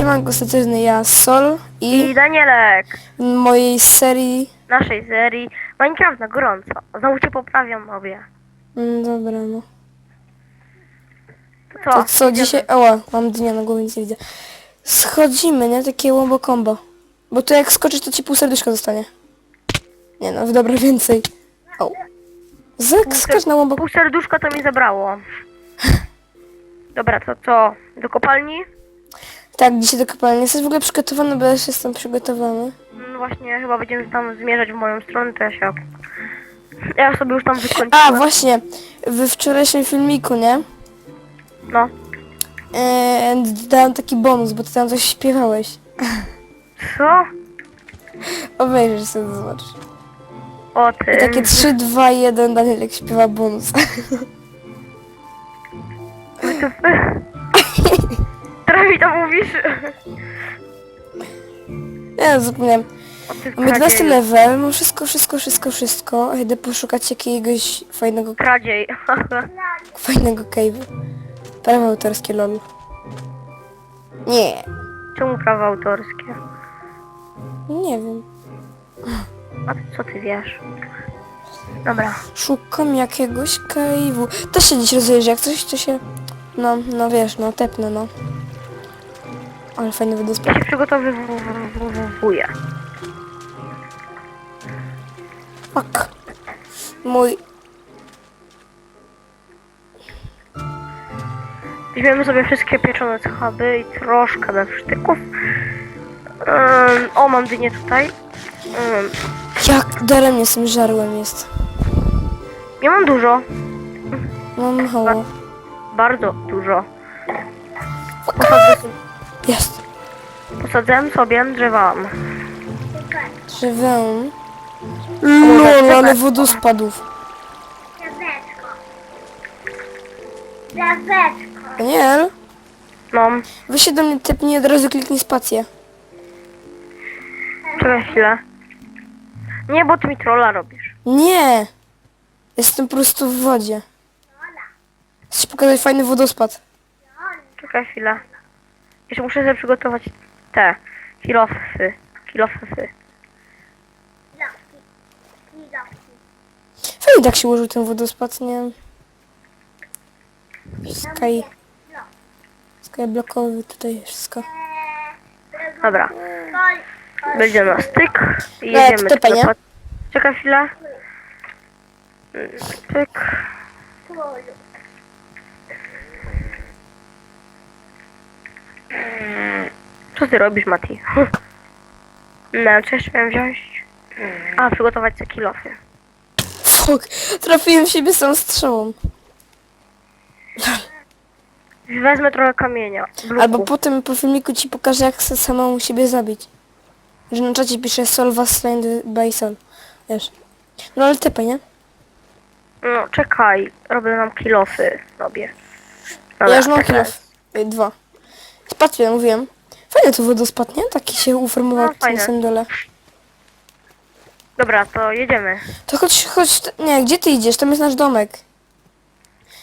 Siemanko, statywny ja, Sol I i Danielek, mojej serii... naszej serii Minecraft na gorąco. Znowu cię poprawiam obie. Mm, Dobra, no. To co? To co Idziemy. dzisiaj... Oła, mam dnia na głowie, nic nie widzę. Schodzimy, nie? Takie łombo combo. Bo to jak skoczysz, to ci pół serduszka zostanie. Nie no, dobra, więcej. O. Zek, skacz na łombo... Pół serduszka to mi zabrało. Dobra, to co? Do kopalni? Tak, dzisiaj do kopalni. Jesteś w ogóle przygotowany, bo ja już jestem przygotowany. No właśnie, chyba będziemy tam zmierzać w moją stronę, to ja się... Ja sobie już tam wykończyłem. A, właśnie. We wczorajszym filmiku, nie? No. Eee, dałem taki bonus, bo ty tam coś śpiewałeś. Co? Obejrzyj sobie, zobacz. O ty. I takie 3, 2, 1, Danielek śpiewa bonus. Mi to mówisz? Ja zapomniałem. Mamy 12 kradzieju. level, mam wszystko, wszystko, wszystko, wszystko. Idę poszukać jakiegoś fajnego, Kradziej. fajnego cave'u. Prawo autorskie, lol. Nie, Czemu prawa autorskie? nie wiem. A ty, co ty wiesz? Dobra. Szukam jakiegoś cave'u. To się dziś rozejrzy, jak coś to się... No, no wiesz, no tepnę, no. Ale fajny wodospad. Ja się przygotowywuję. Fuck. Mój... Weźmiemy sobie wszystkie pieczone schaby i troszkę bewsztyków. Um, o, mam dynię tutaj. Um, Jak daremnie z tym żarłem jest. ja mam dużo. Mam mało. Bardzo dużo. Posadzę. Posadzę sobie drzewam. Drzewę. Lol, ale wodospadów. Gazeczko. Gazeczko. Daniel, No, weź się do mnie tepnij od razu kliknij spację. czekaj chwilę. Nie, bo ty mi trolla robisz. Nie! Jestem po prostu w wodzie. Chcę ci pokazać fajny wodospad. Czekaj chwilę. Jeszcze muszę sobie przygotować te kilofy. Kilofy. Lowki. I lowki. Fajnie tak się ułożył ten wodospad, nie. Sky... Skyblokowy tutaj wszystko. Dobra. Będzie na styk i No, jedziemy. typę, nie? Czekaj, Czekaj chwilę. Tyk. Co ty robisz, Mati? No, co jeszcze miałem wziąć? A, przygotować te kilofy. Fuck, trafiłem w siebie z tą strzałą. Wezmę trochę kamienia. Albo potem po filmiku ci pokażę jak chcę samemu siebie zabić. Że na czacie pisze Sol was slain by Sol. Wiesz. No ale tepę, nie? No, czekaj. Robię nam kilofy. Robię. ja już mam czekaj. kilof. Dwa. Spadł, ja mówiłem. Fajny to wodospad, nie? Taki się uformował No, no, na samym dole. Dobra, to jedziemy. To chodź, chodź, t- nie, gdzie ty idziesz? Tam jest nasz domek.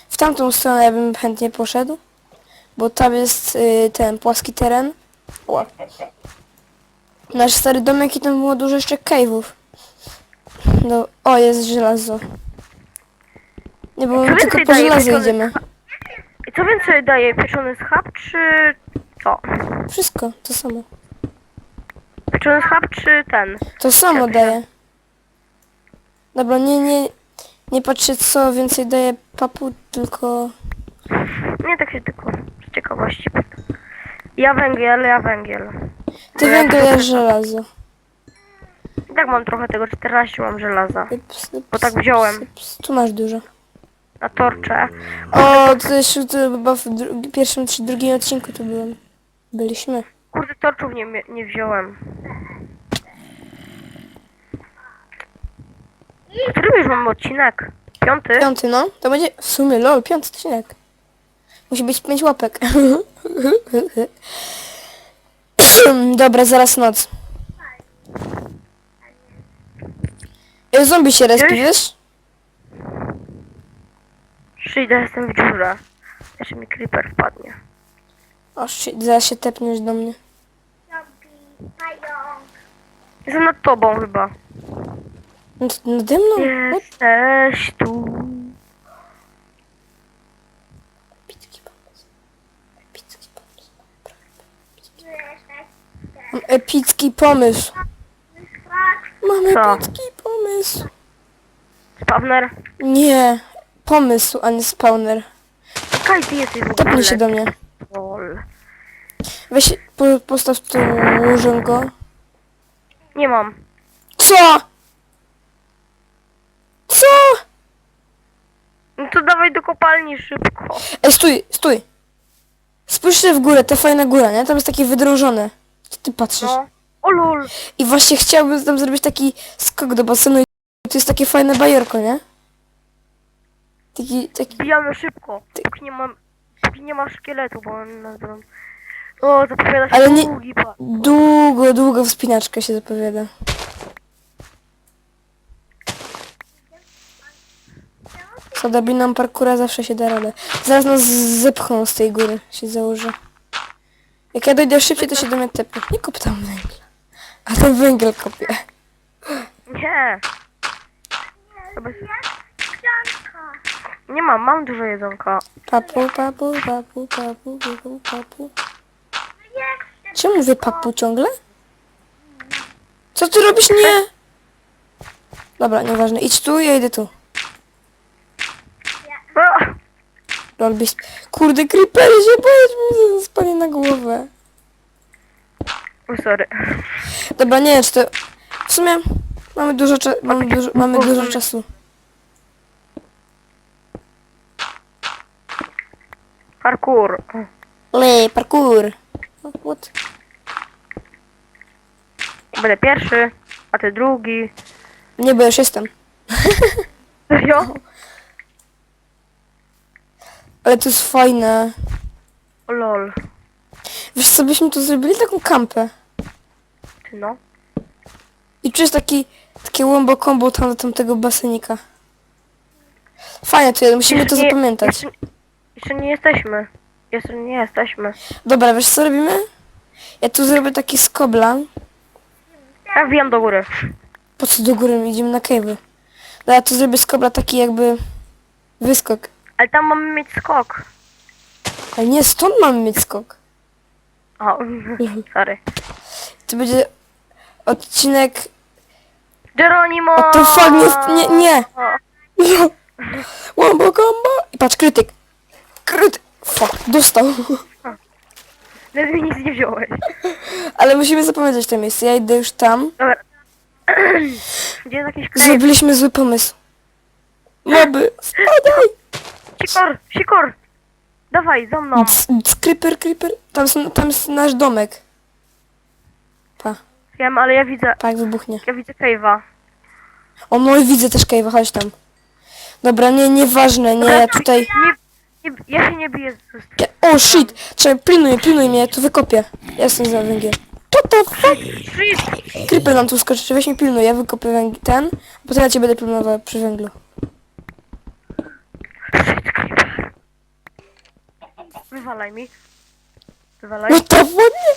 W tamtą stronę ja bym chętnie poszedł. Bo tam jest y, ten płaski teren. Ła. Nasz stary domek i tam było dużo jeszcze cave'ów. No, o, jest żelazo. Nie, bo my tylko po daje żelazo pieczony idziemy. I co więcej daje? Pieczony schab, czy co? Wszystko, to samo. Pieczony schab, czy ten? To samo daje. Dobra, nie, nie, nie patrzę co więcej daje papu, tylko... Nie, tak się tylko z ciekawości. Ja węgiel, ja węgiel. Ty węgiel, ja żelazo. I tak mam trochę tego, 14 mam żelaza. Ups, ups, Bo tak wziąłem. ups. Tu masz dużo. Na torcze. O, to jeszcze to chyba w pierwszym czy drugim odcinku tu byłem. Byliśmy. Kurde, torczów nie, nie wziąłem. Który już mamy odcinek? Piąty? Piąty, no. To będzie w sumie, lol, piąty odcinek. Musi być pięć łapek. Dobra, zaraz noc. Zombie się respi, wiesz? Przyjdę, jestem w dziurze. Jeszcze mi creeper wpadnie. O, shit, zaraz się tepniesz do mnie. Jestem nad tobą chyba. Nad- Nade mną? Jesteś tu. Epicki pomysł. Epicki pomysł. Mam epicki pomysł. Mam Co? epicki pomysł. Spawner. Nie. Pomysł, a nie spawner. Kaj ty jesteś w ogóle? Tepnij się do mnie. Weź, po, postaw tu łożonko. Nie mam. Co? Co? No to dawaj do kopalni szybko. Ej, stój, stój. Spójrz się w górę, ta fajna góra, nie? Tam jest takie wydrążone. Co ty patrzysz? No. O lol. I właśnie chciałbym tam zrobić taki skok do basenu i to jest takie fajne bajorko, nie? Taki, taki... Bijamy szybko. Póki nie mam... Póki nie ma szkieletu, bo on nas. O, zapowiada się Ale nie- długi pas. Długo, długo wspinaczka się zapowiada. Z odrobiną parkura zawsze się da radę. Zaraz nas zepchną z tej góry, się założę. Jak ja dojdę szybciej, to się do mnie tepnie. Nie kop tam węgla. A ten węgiel kopię. Nie. Chyba... Książka. Nie mam, mam dużo jedzonka. Papu, papu, papu, papu, papu, papu. Czemu mówię papu ciągle? Co ty robisz? Nie! Dobra, nieważne. Idź tu, ja idę tu. Lol, byś... Kurde, creepery się boję, mi spadnie na głowę. O, sorry. Dobra, nie wiem, czy to... W sumie mamy dużo, cza... mamy dużo, mamy dużo czasu. Parkour. Le, parkour. What? Będę pierwszy, a ty drugi. Nie, bo już jestem. Serio? Ale to jest fajne. O lol. Wiesz co, byśmy tu zrobili taką kampę. No. I tu jest taki, takie łombo kombo tam do tamtego basenika. Fajnie to jest, musimy to Jeszcze nie- zapamiętać. Jeszcze, jeszcze nie jesteśmy. Jeszcze nie jesteśmy. Dobra, wiesz co robimy? Ja tu zrobię taki skobla. Ja wbijam do góry. Po co do góry idziemy na cave'y? Dobra, ja tu zrobię skobla taki jakby wyskok. Ale tam mamy mieć skok. Ale nie, stąd mamy mieć skok. O, sorry. To będzie odcinek... Geronimo! O, to fuck, nie, nie, nie. Wombo combo. I patrz, krytyk. Krytyk. Fuck, dostał. Nawet mi nic nie wziąłeś. Ale musimy zapamiętać to miejsce. Ja idę już tam. Dobra. Gdzie jest jakiś klej? Zrobiliśmy zły pomysł. Moby, spadaj! Sikor, sikor! Dawaj, za mną. C- c- Creeper, creeper. Tam jest, tam jest nasz domek. Pa, Wiem, ale ja widzę, pa jak wybuchnie. ja widzę cave'a. O, no i widzę też Cave'a, chodź tam. Dobra, nie, nieważne, nie, tutaj... Nie, nie, ja się nie biję z... o, shit! Trzeba, pilnuj, pilnuj mnie, ja tu wykopię. Ja jestem za węgiel. What the fuck? Shit! Creeper nam tu skoczy, weź mi pilnuj, ja wykopię ten, potem ja cię będę pilnował przy węglu. Wywalaj mi. Wywalaj. No to ładnie!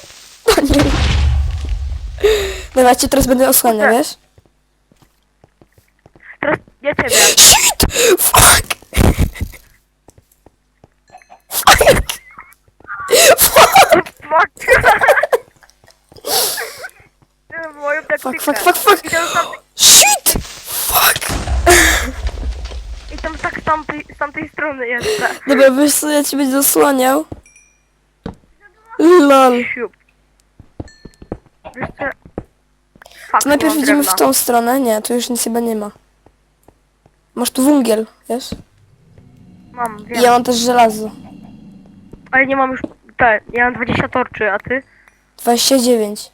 O nie. Dobra, ja cię teraz będę osłaniał, wiesz? Teraz ja ciebie. Shit! Fuck! Fuck! Fuck! Fuck! Moją taktykę. Fuck, fuck, fuck, fuck! I tam, tam, Shit! Fuck! i tam tak z tamtej, z tamtej strony jeszcze. Dobra, wiesz co, ja cię będę osłaniał. Lol. Siup. Fuck, To najpierw mam idziemy w tą stronę. Nie, tu już nic chyba nie ma. Masz tu węgiel, wiesz? Mam, I wiem. ja mam też żelazo. Ale nie mam już... Te, ja mam 20 torczy, a ty? 29.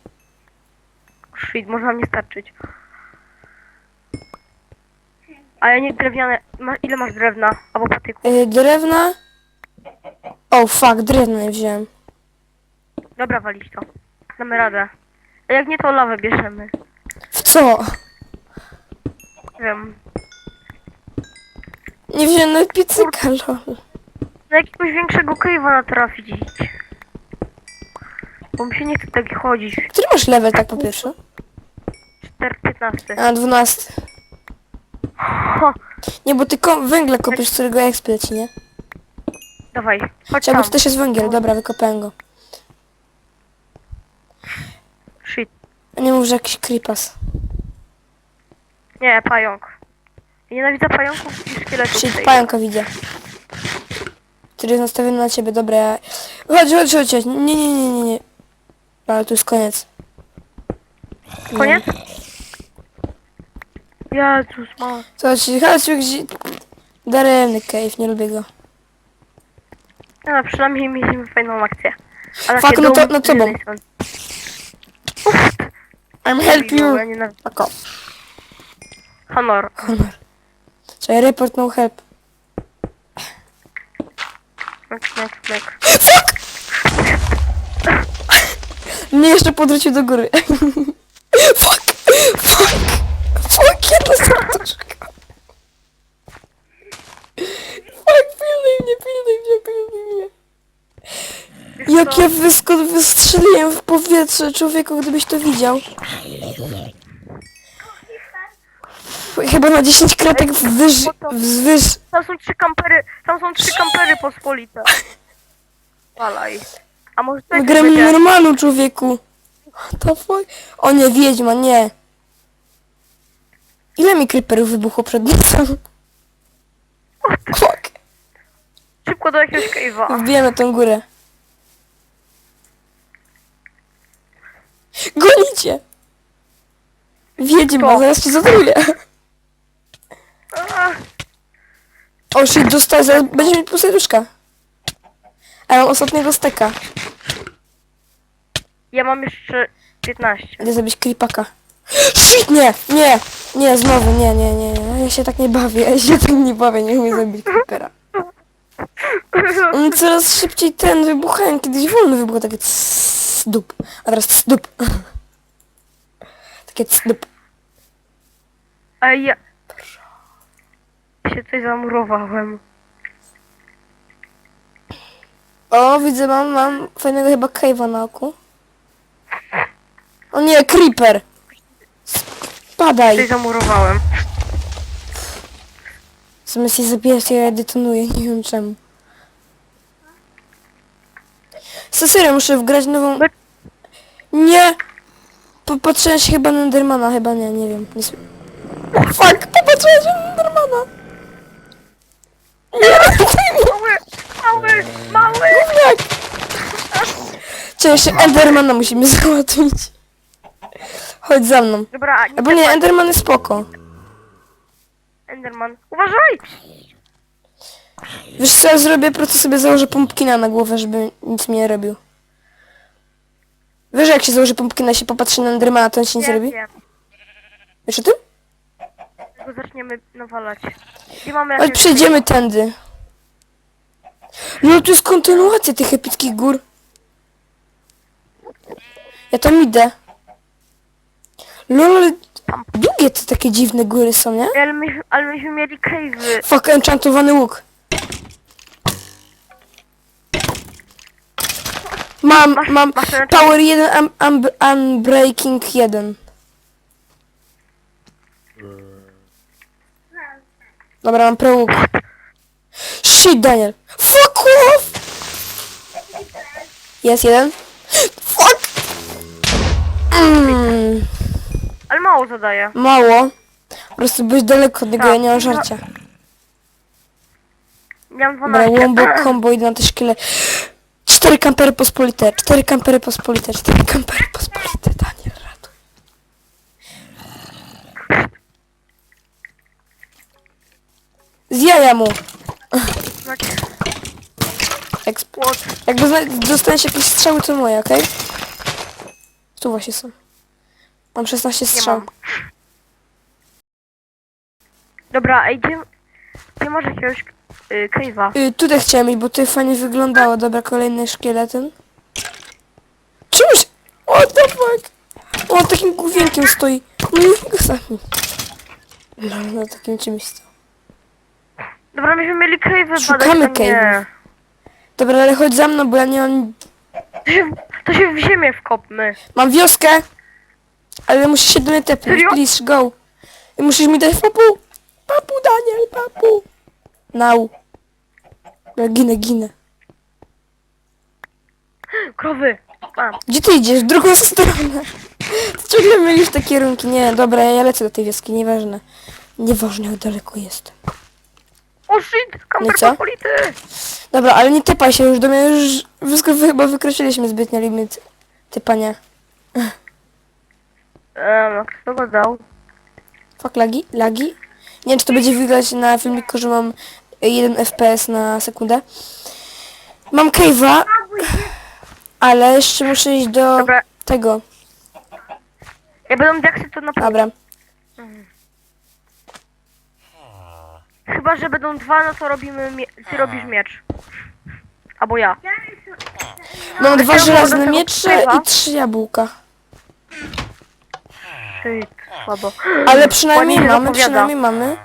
Shit, może nam nie starczyć. A ja nie drewniane... Ma, ile masz drewna? Albo patyku? Yy, drewna. O, fuck, drewna nie wziąłem. Dobra, walić to. Damy radę. A jak nie, to lawę bierzemy. W co? Wiem. Nie wziąłem nawet piecyka, lol. Na jakiegoś większego cave'a natrafić. Bo mi się nie chce tak chodzić. Który masz level tak po pierwsze? Ender 15. A, 12. Ho, Nie, bo ty ko- węgla kopiesz, którego exp leci, nie? dawaj, chodź Czemu tam. też jest węgiel? Dobra, wykopałem go. Shit. Nie mów, że jakiś creepas. Nie, pająk. Ja Nienawidzę pająków i szkieletów. Shit, tej. pająka widzę. Który jest nastawiony na ciebie, dobra, ja... Chodź, chodź, chodź, chodź. Nie, nie, nie, nie, nie. Ale tu jest koniec. Koniec? Jezus, ma. Chodź, chodź, gdzie... Daremny cave, nie lubię go. No, no przynajmniej mieliśmy fajną akcję. Ale Fuck, no to- no co mam? I'm help you. Ja. Oko. Honor. Honor. Czekaj, report no help. Mek, mek. Fuck! Mnie jeszcze podrzucił do góry. Fuck! Fuck! Fuck, jedna serduszka. Fuck, pilnuj mnie, pilnuj mnie, pilnuj mnie. Jak ja wystrzeliłem w powietrze, człowieku, gdybyś to widział. Chyba na 10 kratek wyż... wzwyż... Tam są trzy kampery, tam są trzy kampery pospolite. Walaj. A może to jakiś Gramy będzie? normalu, człowieku. What the fuck? O nie, wiedźma, nie. Ile mi creeperów wybuchło przed nosem? Fuck. Szybko do jakiegoś cave'a. Wbijam na tą górę. Gonicie! Wiedźma, Kto? zaraz cię zatruję. O shit, dostałem, zaraz będzie mieć pół serduszka. A ja mam ostatniego steka. Ja mam jeszcze 15. Idę zrobić creepaka. Shit, nie, nie, nie, znowu, nie, nie, nie, nie. Ja się tak nie bawię, ja się tak nie bawię, nie umiem zrobić creepera. On coraz szybciej ten wybuchają, kiedyś wolno wybuchał takie dup, a teraz dup. Takie dup. A ja... się coś zamurowałem. O, widzę, mam, mam fajnego chyba cave'a na oku. O nie, creeper! Spadaj! Coś zamurowałem. Zamiast je zabijać, ja detonuję, nie wiem czemu. Co serio, muszę wgrać nową... My- Nie! Popatrzyłem się chyba na Endermana, chyba nie, nie wiem. Nie... Fuck, popatrzyłem się na Endermana! Nie! Mały, mały, mały! Jak? Czy jeszcze Endermana musimy załatwić? Chodź za mną. Dobra, nie Albo nie. Enderman jest spoko. Enderman. Uważaj! Wiesz co ja zrobię? Po prostu sobie założę pumpkina na głowę, żeby nic mi nie robił. Wiesz, jak się założy pumpkina i się popatrzy na Endermana, to on się nic nie robi? wiem. Wiesz o tym? Tylko zaczniemy nawalać. I mamy jakieś... przejdziemy tędy. No, tu jest kontynuacja tych epickich gór. Ja tam idę. Lol, długie te takie dziwne góry są, nie? Ale, my, ale myśmy mieli cave'y. Fuck, enchantowany łuk. Mam, Masz- mam masz power 1, un, un, unbreaking 1. Dobra, mam pro łuk. Shit, Daniel. Fuck off! Jest jeden. Mm, Ale mało zadaje. mało. Po prostu byś daleko od niego, ja nie mam żarcia. Miałam Dobra, 12. łombo, combo, idę na te szkile. Cztery kampery pospolite, cztery kampery pospolite, cztery kampery pospolite, Daniel, ratuj. Z jaja mu. Znaczy, Jak, jakby zna- dostaniesz jakieś strzały, to moje, okej? Tu właśnie są. Mam 16 Nie strzał. mam. Dobra, a idziemy... Nie masz jakiegoś y, cave'a. Y, tutaj chciałem iść, bo tutaj fajnie wyglądało. Dobra, kolejny szkieleton. Czemuś... What the fuck? O, takim główienkiem stoi. No i go sami. No, na takim czymś stał. Dobra, myśmy mieli cave'y Szukamy badać, nie. cave'ów. Dobra, ale chodź za mną, bo ja nie mam... To się, w ziemię wkopmy. Mam wioskę! Ale musisz się do mnie tepnąć, Serio? please, go. I musisz mi dać papu. Papu, Daniel, papu. Now. Ja ginę, ginę. Krowy! Mam. Gdzie ty idziesz? W drugą stronę. Ty ciągle mylisz te kierunki. Nie, dobra, ja lecę do tej wioski, nieważne. Nieważne jak daleko jest. O shit! No pospolity! Dobra, ale nie typaj się już do mnie, już wysk- wy- chyba wykroczyliśmy zbytnio limit typania. Eee, kto go dał? Fuck, lagi? Lagi? Nie wiem, czy to będzie widać na filmiku, że mam 1 FPS na sekundę. Mam cave'a, ale jeszcze muszę iść do Dobra. tego. Jak będą diaksy, to na. Dobra. Chyba, że będą dwa, no to robimy... Mie- ty robisz miecz. Albo ja. Mam dwa mam do żelazne miecze i trzy jabłka. Shit, słabo. Ale przynajmniej Ładnie się mamy, zapowiada. przynajmniej mamy.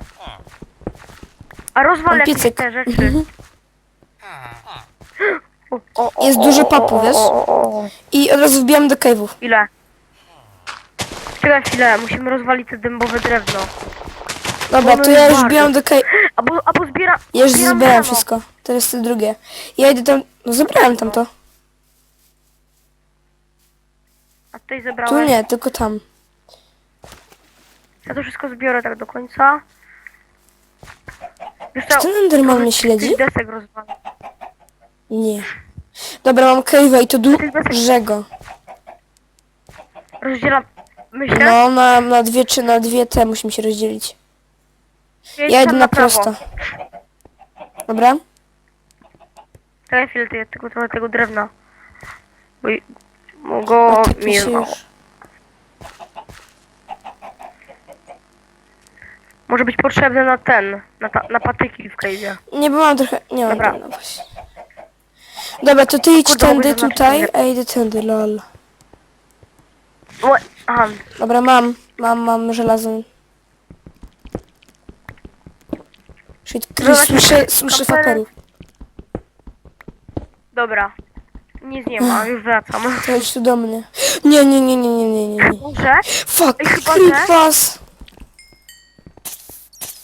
A rozwal Mam jakieś piecyk. te rzeczy. O, o, o, Jest o, dużo o, papu, o, wiesz? O, o, o. I od razu wbijam do cave'ów. Ile? Czekaj chwilę, musimy rozwalić te dębowe drewno. Dobra, Ono to jest ja już wbijam do cave'ów. Albo, albo zbiera... Ja już zbieram drewno. wszystko. Teraz to drugie. Ja idę tam... No zebrałem tam to. A tutaj Tu zebrałem. nie, tylko tam. Ja to wszystko zbiorę tak do końca. Wiesz co? ten Enderman mnie śledzi? Desek rozwalę. Nie. Dobra, mam cave'a i to dużego. Rozdzielam... Myślę? No, na, na dwie czy na dwie te musimy się rozdzielić. Ja idę na prosto. Dobra? Czekaj chwilę, to ja tylko trochę tego drewna. Bo, bo go mi się już. Może być potrzebny na ten, na, ta, na patyki w cave'ie. Nie, bo mam trochę... Nie mam Dobra. Dobra. właśnie. Dobra, to ty idź Kurde, tędy mogę zaznaczyć tutaj, sobie. a idę tędy, lol. Aha, Dobra, mam. Mam, mam żelazny. Słyszę, słyszę kamperek. fakerów. dobra. Nic nie ma, już wracam. To idź tu do mnie. Nie, nie, nie, nie, nie, nie, nie. nie. Może? Fuck, Ej, chyba, creepas!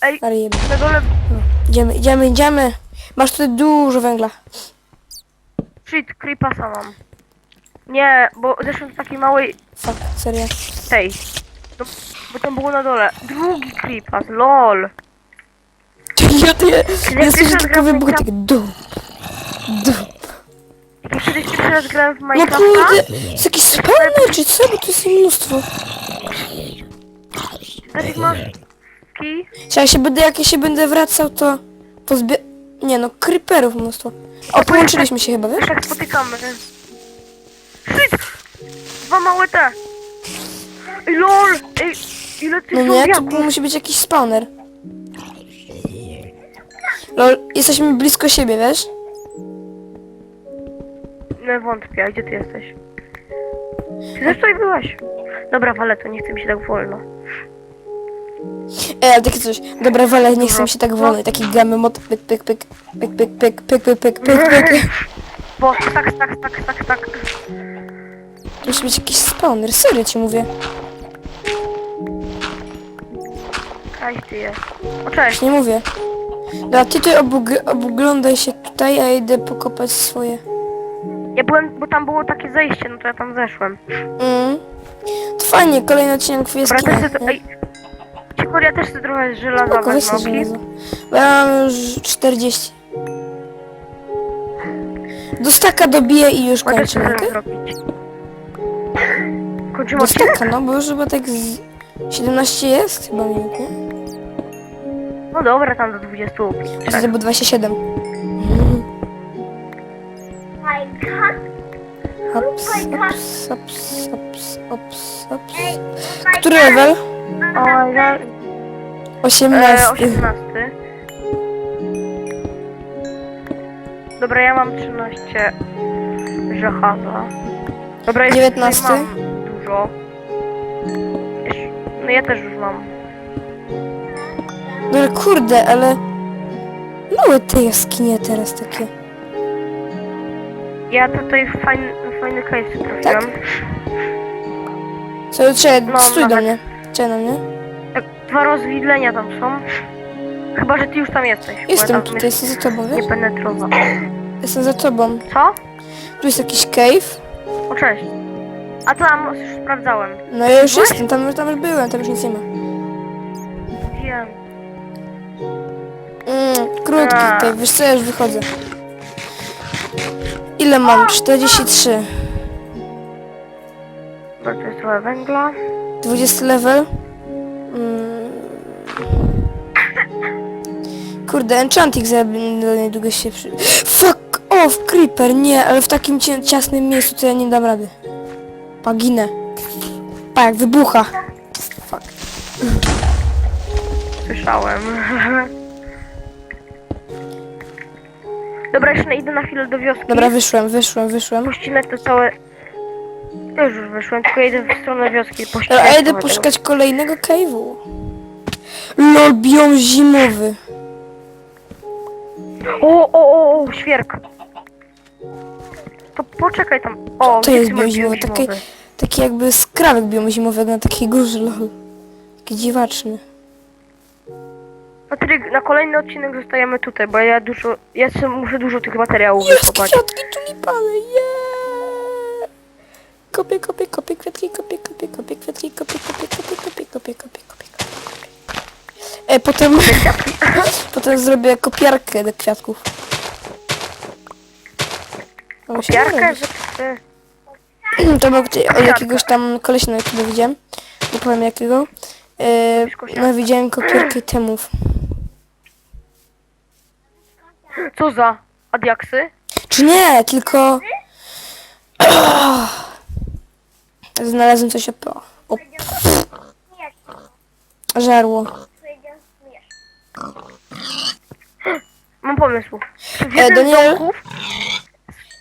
Ej, Ale jeby. na dole... Idziemy, idziemy, idziemy. Masz tutaj dużo węgla. Shit, creepasa mam. Nie, bo zeszłem z takiej małej Fuck, serio. tej. No, bo tam było na dole. Drugi creepas, lol. Ja ty, ja pierwszy słyszę raz tylko gram w wybuch, Minecraft- tak dup, dup. Jak ja kiedyś pierwszy raz grałem w No Minecrafta, kurde, jest jakiś spawner czy co? Bo tu jest mnóstwo. Dawid masz kij? Czy jak się będę, jak ja się będę wracał, to pozbie... Nie no, creeperów mnóstwo. O, połączyliśmy się chyba, wiesz? Tak spotykamy. Shit! Dwa małe te. Ej, lol! Ej, ile tych No nie, zombiaków? musi być jakiś spawner. Lol, jesteśmy blisko siebie, wiesz? Nie wątpię, a gdzie ty jesteś? Ty też tutaj byłaś. Dobra, wale, to nie chce mi się tak wolno. E, takie coś. Dobra, wale, nie chcę mi się tak wolno. I taki gamy mot, pyk, pyk, pyk, pyk, pyk, pyk, pyk, pyk, pyk, pyk, pyk. Bo, tak, tak, tak, tak, tak. Musi być jakiś spawner, serio ci mówię. Kaś ty jest. O, cześć. Nie mówię. Dobra, ty tutaj obug oglądaj się tutaj, a ja idę pokopać swoje. Ja byłem, bo tam było takie zejście, no to ja tam zeszłem. Mm. To fajnie, kolejny odcinek w Dobra, też jaskini. chcę, ej. Cicho, ja też chcę trochę żelaza Spoko, weź wezmę, okej? żelazo. Bo ja mam już 40. Do staka dobiję i już Bo też chcę okej? zrobić. Kończymy Do odcinek? staka, no bo już chyba tak z 17 jest chyba minut, nie? No dobra, tam do 20. A to było 27. My God. Hops, hops, hops, hops, hops. My Który level? O, ja... E, 18. 18. Dobra, ja mam 13 żachaza. Dobra, jeszcze 19. tutaj mam dużo. Jeszcze- No ja też już mam. No ale kurde, ale... Małe te jaskinie teraz takie. Ja tutaj fajny, fajny case trafiłem. Co, czekaj, No, stój do nawet. mnie. Czekaj na mnie. Tak, dwa rozwidlenia tam są. Chyba, że ty już tam jesteś. bo Jestem tam tutaj, jestem za tobą, Nie wiesz? penetrował. Jestem za tobą. Co? Tu jest jakiś cave. O, cześć. A tam już sprawdzałem. No ja już Byłeś? jestem, tam, tam już byłem, tam już nic nie ma. Mm, krótki cave, wiesz co, ja już wychodzę. Ile mam? 43. Dobra, to jest trochę węgla. 20 level. Mm. Kurde, enchanting za do niedługo się przy... Fuck off, creeper, nie, ale w takim cie- ciasnym miejscu to ja nie dam rady. Paginę. Pa, jak wybucha. Fuck. Słyszałem. Dobra, jeszcze idę na chwilę do wioski. Dobra, wyszłem, wyszłem, wyszłem. Pościnę to całe... Też już wyszłem, tylko idę w stronę wioski. A ja idę poszukać kolejnego cave'u. Lol, biom zimowy. O, o, o, o, świerk. To poczekaj tam. O, to jest biom zimowy? Taki, taki jakby skrawek biom zimowego na takiej górze, lol. Taki dziwaczny. Patryk, na kolejny odcinek zostajemy tutaj, bo ja dużo... Ja sobie muszę dużo tych materiałów Jest wykopać. kwiatki tulipany, yeah! Kopię, kopię, kopię kwiatki, kopię, kopię, kopię kwiatki, kopię, kopię, kopię, kopię, kopię, kopię, kopię, kopię. E, potem, potem zrobię kopiarkę do kwiatków. O, się Piarkę, należy. że ty... To był gdzie- od jakiegoś tam na YouTube widziałem. Nie powiem jakiego. E, no widziałem kopierkę temów. Co za? Adiaksy? Czy nie, tylko... Znalazłem coś op... op... Żarło. Mam pomysł. W E, jednym z Daniel? domków...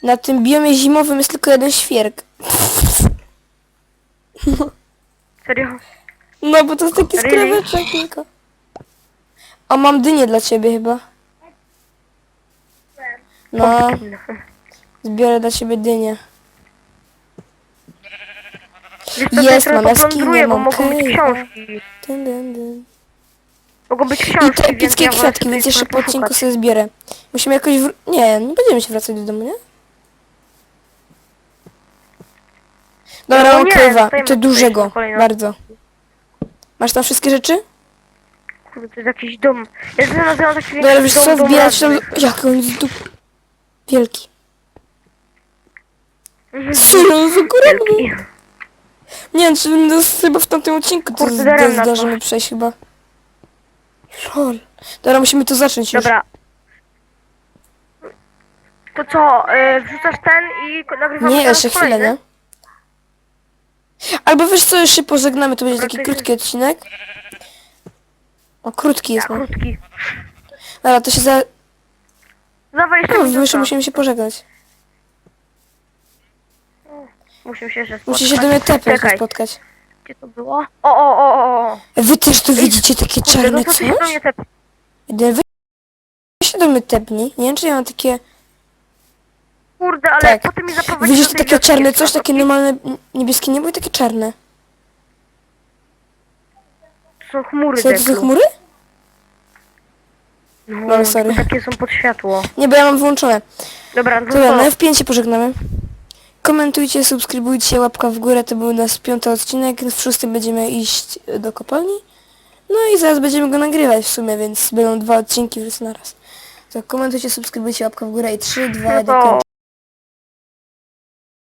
Na tym biomie zimowym jest tylko jeden świerk. Serio? No bo to jest taki Really? skraweczek tylko. O, mam dynię dla ciebie chyba. No, zbiorę dla ciebie dynię. Wiesz co, Jest, mam jaskinię, bo mam mogą być cave'a. książki. Dyn, dyn, dyn. Mogą być I książki, te więc epickie ja wolę kwiatki, sobie więc jeszcze po odcinku poszukać. sobie zbierę. Musimy jakoś wr... Nie, nie będziemy się wracać do domu, nie? Dobra, No mam nie, krywa. zostajemy To tutaj dużego. Bardzo. Masz tam wszystkie rzeczy? Kurde, to jest jakiś dom. Ja nazywam taki Dobra, wiesz co, dom wbierać tam... Jak on. Wielki. Serio, on jest ogromny. Wielki. Nie wiem, czy będę chyba w tamtym odcinku to Kurde, z- daremna to. zdążymy przejść chyba. Lol. Dobra, musimy to zacząć już. Dobra. To co, y, wrzucasz ten i ko- nagrywamy Nie, teraz jeszcze chwilę, kolejny? nie? Albo wiesz co, jeszcze pożegnamy, to będzie taki to krótki odcinek. O, krótki jest, no. Krótki. Dobra, to się za... Dawaj jeszcze No, minuta. jeszcze musimy się pożegnać. Musimy się jeszcze Musisz się spotkać. do mnie tepnąć Czekaj, spotkać. gdzie to było? O, o, o, o, o. Wy też tu widzicie takie Kurde, no czarne to ty się do coś? mnie tep... Jeden wy się do mnie tepnij. Nie wiem, czy ja mam takie... Kurde, ale Tak. potem mi zaprowadzisz Widzisz do tej takie wioski czarne coś, takie normalne n- niebieskie niebo i takie czarne. są chmury Co to są deklu. chmury? No, No, sorry. tylko takie są pod światło. Nie, bo ja mam wyłączone. Dobra, no Dobra, to... na F5 się pożegnamy. Komentujcie, subskrybujcie, łapka w górę, to był nasz piąty odcinek. W szóstym będziemy iść do kopalni. No i zaraz będziemy go nagrywać w sumie, więc będą dwa odcinki wszyscy naraz. To komentujcie, subskrybujcie, łapka w górę i 3, 2, No do to